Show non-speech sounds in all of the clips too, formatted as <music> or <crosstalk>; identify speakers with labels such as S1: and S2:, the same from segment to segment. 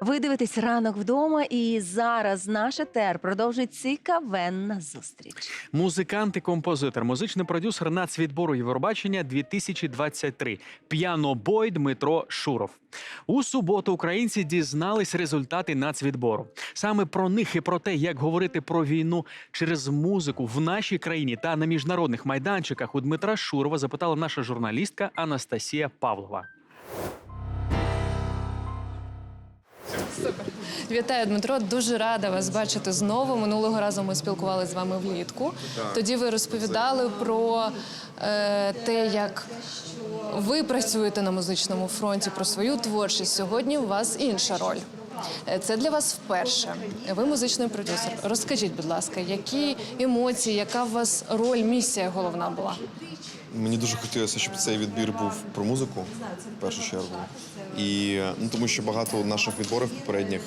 S1: Ви дивитесь ранок вдома, і зараз наш етер продовжить цікавенна зустріч.
S2: Музикант і композитор, музичний продюсер нацвідбору Євробачення 2023 піанобой Дмитро Шуров. У суботу українці дізнались результати нацвідбору. Саме про них і про те, як говорити про війну через музику в нашій країні та на міжнародних майданчиках у Дмитра Шурова запитала наша журналістка Анастасія Павлова.
S3: Вітаю, Дмитро. Дуже рада вас бачити знову. Минулого разу ми спілкувалися з вами влітку. Тоді ви розповідали про е, те, як ви працюєте на музичному фронті, про свою творчість. Сьогодні у вас інша роль. Е, Це для вас вперше. Ви музичний продюсер. Розкажіть, будь ласка, які емоції, яка у вас роль, місія головна була?
S4: Мені дуже хотілося, щоб цей відбір був про музику в першу чергу. І ну тому що багато наших відборів попередніх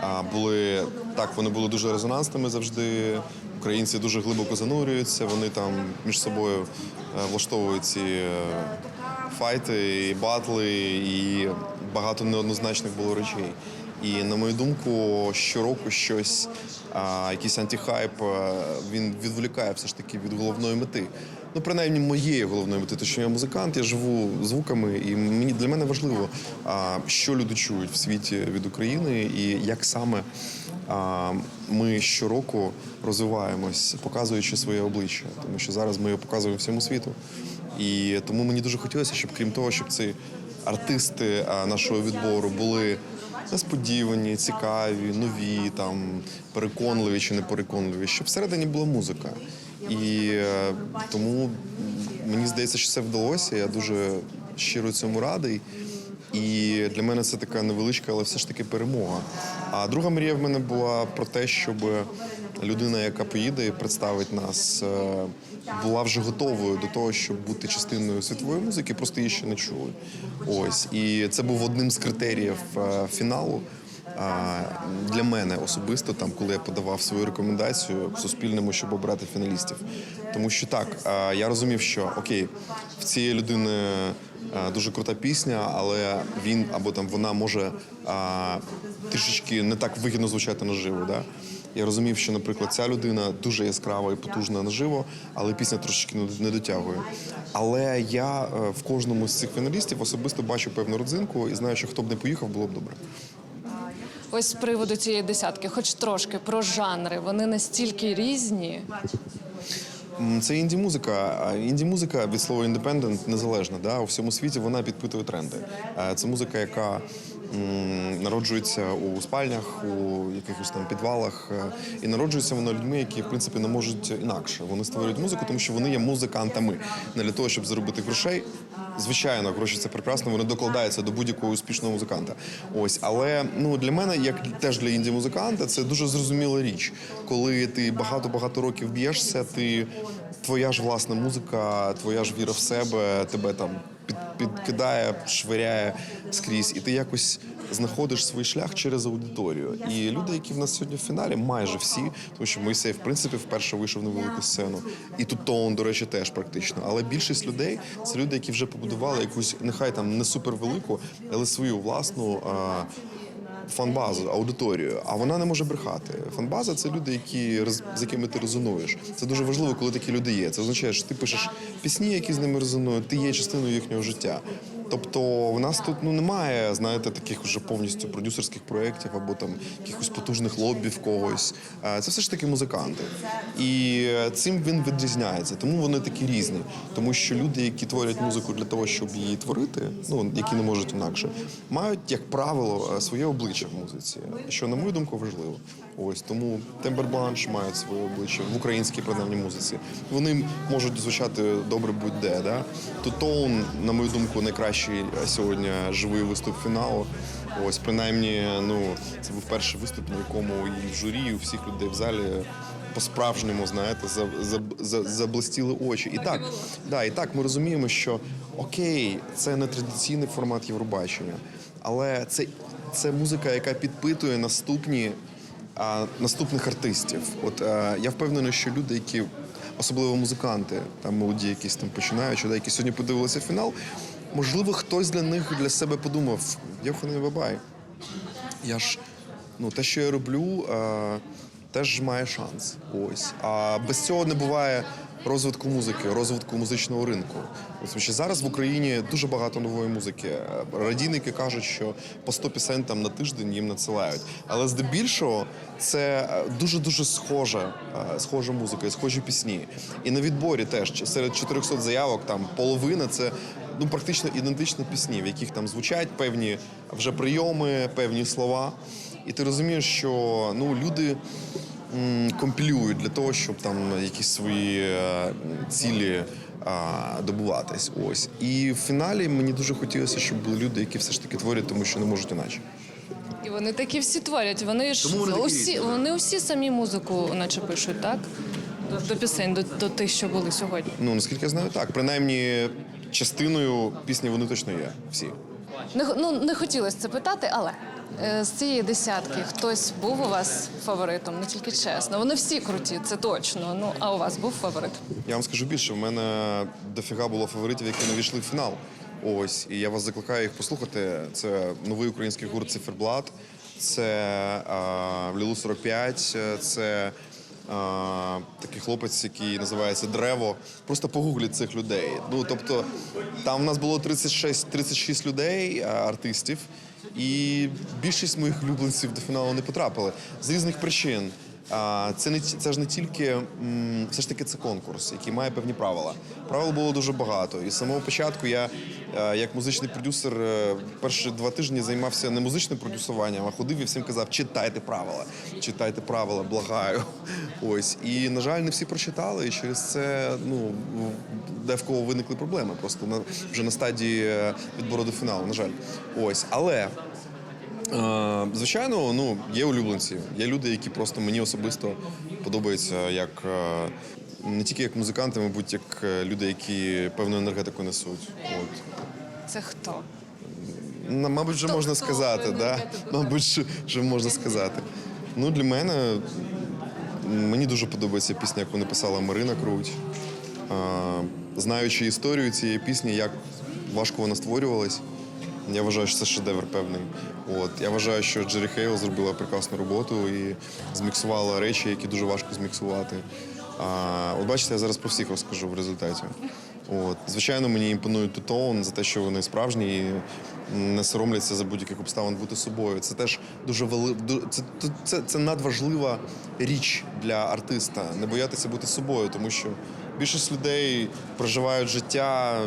S4: а, були так, вони були дуже резонансними завжди. Українці дуже глибоко занурюються, вони там між собою е, влаштовують ці е, файти, і батли, і багато неоднозначних було речей. І на мою думку, щороку щось, а, якийсь антихайп, він відволікає все ж таки від головної мети. Ну, принаймні, моєї головної мети, тому що я музикант, я живу звуками, і мені для мене важливо, а, що люди чують в світі від України, і як саме а, ми щороку розвиваємось, показуючи своє обличчя, тому що зараз ми його показуємо всьому світу. І тому мені дуже хотілося, щоб крім того, щоб ці артисти нашого відбору були несподівані, цікаві, нові, там переконливі чи не переконливі, щоб всередині була музика. І е, тому мені здається, що це вдалося. Я дуже щиро цьому радий. І для мене це така невеличка, але все ж таки перемога. А друга мрія в мене була про те, щоб людина, яка поїде і представить нас, е, була вже готовою до того, щоб бути частиною світової музики, просто її ще не чули. Ось і це був одним з критеріїв е, фіналу. А, для мене особисто, там, коли я подавав свою рекомендацію Суспільному, щоб обрати фіналістів. Тому що так, я розумів, що окей, в цієї людини дуже крута пісня, але він або там вона може а, трішечки не так вигідно звучати наживо. Да? Я розумів, що, наприклад, ця людина дуже яскрава і потужна наживо, але пісня трошечки не- дотягує. Але я е, в кожному з цих фіналістів особисто бачу певну родзинку і знаю, що хто б не поїхав, було б добре.
S3: Ось з приводу цієї десятки, хоч трошки про жанри. Вони настільки різні.
S4: Це інді-музика. Інді-музика від слова індепендент незалежна. Да? У всьому світі вона підпитує тренди. Е, Це музика, яка м, народжується у спальнях, у якихось там підвалах. е, І народжується вона людьми, які в принципі не можуть інакше. Вони створюють музику, тому що вони є музикантами. Не для того, щоб заробити грошей. Звичайно, гроші це прекрасно. Вони докладаються до будь-якого успішного музиканта. Ось, але ну для мене, як теж для інді-музиканта, це дуже зрозуміла річ. Коли ти багато-багато років б'єшся, ти твоя ж власна музика, твоя ж віра в себе тебе там під, підкидає, швиряє скрізь, і ти якось знаходиш свій шлях через аудиторію. І люди, які в нас сьогодні в фіналі, майже всі, тому що Моїсей, в принципі, вперше вийшов на велику сцену. І тут Тоун, до речі, теж практично. Але більшість людей це люди, які вже побудували якусь, нехай там не супервелику, але свою власну. А, Фанбазу, аудиторію, а вона не може брехати. Фанбаза це люди, які з якими ти резонуєш. Це дуже важливо, коли такі люди є. Це означає, що ти пишеш пісні, які з ними резонують, ти є частиною їхнього життя. Тобто в нас тут ну немає, знаєте, таких вже повністю продюсерських проєктів або там якихось потужних лоббів когось. Е, Це все ж таки музиканти. І цим він відрізняється. Тому вони такі різні. Тому що люди, які творять музику для того, щоб її творити, ну які не можуть інакше, мають, як правило, е, своє обличчя в музиці, що, на мою думку, важливо. Ось тому Тембербланш мають своє обличчя в українській принаймні музиці. Вони можуть звучати добре будь-де. Да? Тутоун, на мою думку, найкращий е, сьогодні живий виступ фіналу. Ось принаймні, ну це був перший виступ, на якому і в журі, і у всіх людей в залі. По-справжньому, знаєте, за, за, за, заблистіли очі. І так, да, і так ми розуміємо, що окей, це не традиційний формат Євробачення, але це, це музика, яка підпитує наступні а, наступних артистів. От е, я впевнений, що люди, які особливо музиканти, там молоді, якісь там починаючи, да, які сьогодні подивилися фінал, можливо, хтось для них для себе подумав: Йоханий Бабай. я ж ну те, що я роблю, е, теж має шанс. Ось. А без цього не буває розвитку музики, розвитку музичного ринку. Ось зараз в Україні дуже багато нової музики. Радійники кажуть, що по 100 пісень там на тиждень їм надсилають. Але здебільшого це дуже дуже схожа, е, схожа музика, схожі пісні. І на відборі теж серед 400 заявок там половина це ну практично ідентичні пісні, в яких там звучать певні вже прийоми, певні слова. І ти розумієш, що ну люди компілюють для того, щоб там якісь свої е, цілі добуватись. Ось і в фіналі мені дуже хотілося, щоб були люди, які все ж таки творять, тому що не можуть іначе.
S3: І вони такі всі творять. Вони ж
S4: Тому вони
S3: усі,
S4: да.
S3: вони усі самі музику, наче пишуть, так? До, до пісень, до, до тих, що були сьогодні.
S4: Ну наскільки я знаю, так принаймні частиною пісні вони точно є. Всі.
S3: Не, ну, не хотілося це питати, але з цієї десятки хтось був у вас фаворитом, не тільки чесно. Вони всі круті, це точно. Ну а у вас був фаворит?
S4: Я вам скажу більше, в мене дофіга було фаворитів, які не війшли в фінал. Ось, і я вас закликаю їх послухати. Це новий український гурт Циферблат, це а, Лілу 45, це такий хлопець, який називається Древо. Просто погугліть цих людей. Ну тобто, там в нас було 36, 36 людей, артистів, і більшість моїх улюбленців до фіналу не потрапили з різних причин. Це не це ж не тільки все ж таки це конкурс, який має певні правила. Правил було дуже багато. І з самого початку я, е, як музичний продюсер, е, перші два тижні займався не музичним продюсуванням, а ходив і всім казав: читайте правила, читайте правила, благаю. <laughs> Ось. І, на жаль, не всі прочитали, і через це ну, де в кого виникли проблеми. Просто на, вже на стадії е, відбору до фіналу, на жаль. Ось. Але Звичайно, ну є улюбленці. Є люди, які просто мені особисто подобаються як е, не тільки як музиканти, мабуть, як е, люди, які певну енергетику несуть. От.
S3: Це хто?
S4: Ну, Мабуть, вже можна
S3: хто
S4: сказати, да? Мабуть, вже- вже можна сказати. Ну, для мене мені дуже подобається пісня, яку написала Марина Круть. Знаючи історію цієї пісні, як важко вона створювалась. Я вважаю, що це шедевр певний. От я вважаю, що Джері Хейл зробила прекрасну роботу і зміксувала речі, які дуже важко зміксувати. А, от бачите, я зараз про всіх розкажу в результаті. От, звичайно, мені імпонує Тутоун за те, що вони справжні і не соромляться за будь-яких обставин бути собою. Це теж дуже вели... це, це, це надважлива річ для артиста не боятися бути собою, тому що більшість людей проживають життя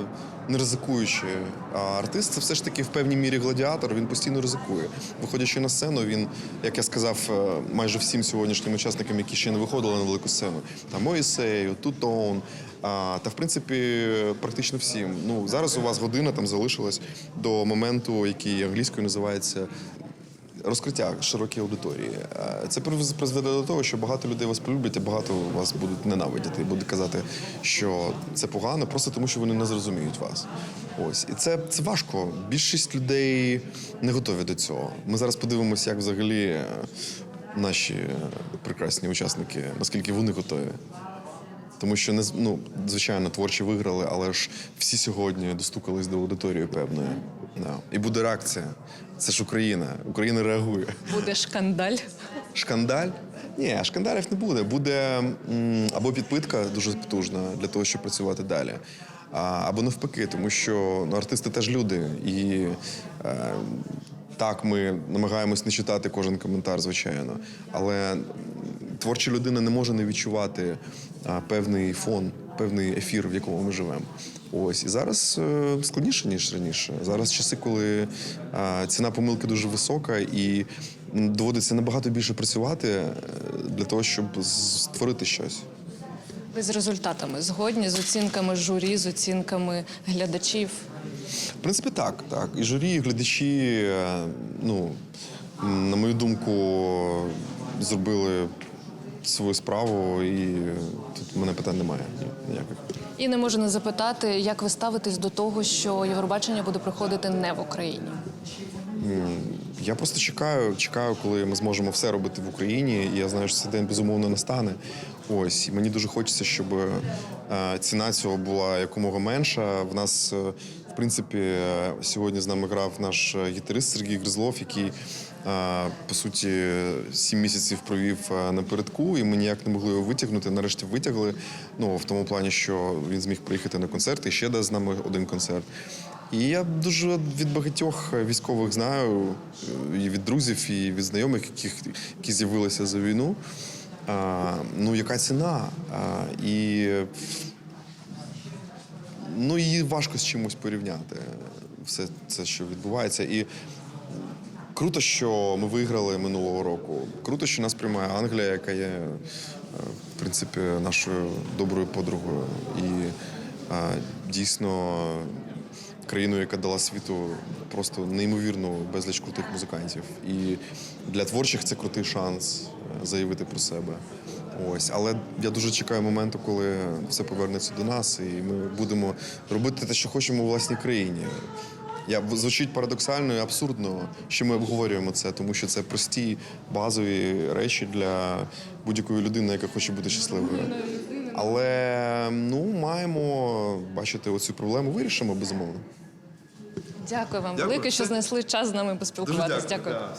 S4: не ризикуючи. А артист це все ж таки в певній мірі гладіатор. Він постійно ризикує. Виходячи на сцену, він, як я сказав, е, майже всім сьогоднішнім учасникам, які ще не виходили на велику сцену, там Моїсею, Тутон. А, та в принципі практично всім. Ну зараз у вас година там залишилась до моменту, який англійською називається розкриття широкій аудиторії. Е, Це призведе до того, що багато людей вас полюблять, а багато вас будуть ненавидіти і будуть казати, що це погано, просто тому що вони не зрозуміють вас. Ось і це, це важко. Більшість людей не готові до цього. Ми зараз подивимося, як взагалі е, наші прекрасні учасники, наскільки вони готові. Тому що не ну, звичайно, творчі виграли, але ж всі сьогодні достукались до аудиторії певної. Да. І буде реакція. Це ж Україна. Україна реагує.
S3: Буде шкандаль.
S4: Шкандаль? Ні, шкандалів не буде. Буде або підпитка дуже потужна для того, щоб працювати далі. Або навпаки, тому що ну, артисти теж люди. І е, так, ми намагаємось не читати кожен коментар, звичайно. Але творча людина не може не відчувати а, певний фон, певний ефір, в якому ми живемо. Ось і зараз е, складніше ніж раніше. Зараз часи, коли ціна помилки дуже висока, і доводиться набагато більше працювати е, для того, щоб створити щось.
S3: Ви з результатами згодні з оцінками журі, з оцінками глядачів.
S4: В принципі, так, так. І журі, і глядачі, е, ну, на мою думку, зробили свою справу, і тут мене питань немає ні- ніяких.
S3: І не можу не запитати, як ви ставитесь до того, що Євробачення буде проходити не в Україні.
S4: Я просто чекаю, чекаю, коли ми зможемо все робити в Україні. І я знаю, що цей день безумовно настане. Ось і мені дуже хочеться, щоб е, ціна цього була якомога менша. В нас е, принципі, сьогодні з нами грав наш е, гітарист Сергій Гризлов, який е, по суті сім місяців провів е, напередку, і ми ніяк не могли його витягнути. Нарешті витягли. Ну в тому плані, що він зміг приїхати на концерт і ще дасть з нами один концерт. І я дуже від багатьох військових знаю, е, і від друзів, і від знайомих, яких які з'явилися за війну. А, ну, яка ціна? А, і ну, її важко з чимось порівняти. Все це, що відбувається. І круто, що ми виграли минулого року. Круто, що нас приймає Англія, яка є, е, в принципі, нашою доброю подругою. І е, дійсно країною, яка дала світу просто неймовірну безліч крутих музикантів. І для творчих це крутий шанс е, заявити про себе. Ось, але я дуже чекаю моменту, коли все повернеться до нас, і ми будемо робити те, що хочемо у власній країні. Я звучить парадоксально і абсурдно, що ми обговорюємо це, тому що це прості базові речі для будь-якої людини, яка хоче бути щасливою. Але ну маємо бачити оцю проблему, вирішимо безумовно.
S3: Дякую вам
S4: Дякую.
S3: велике, що знайшли час з нами поспілкуватися. Дякую.
S4: Да.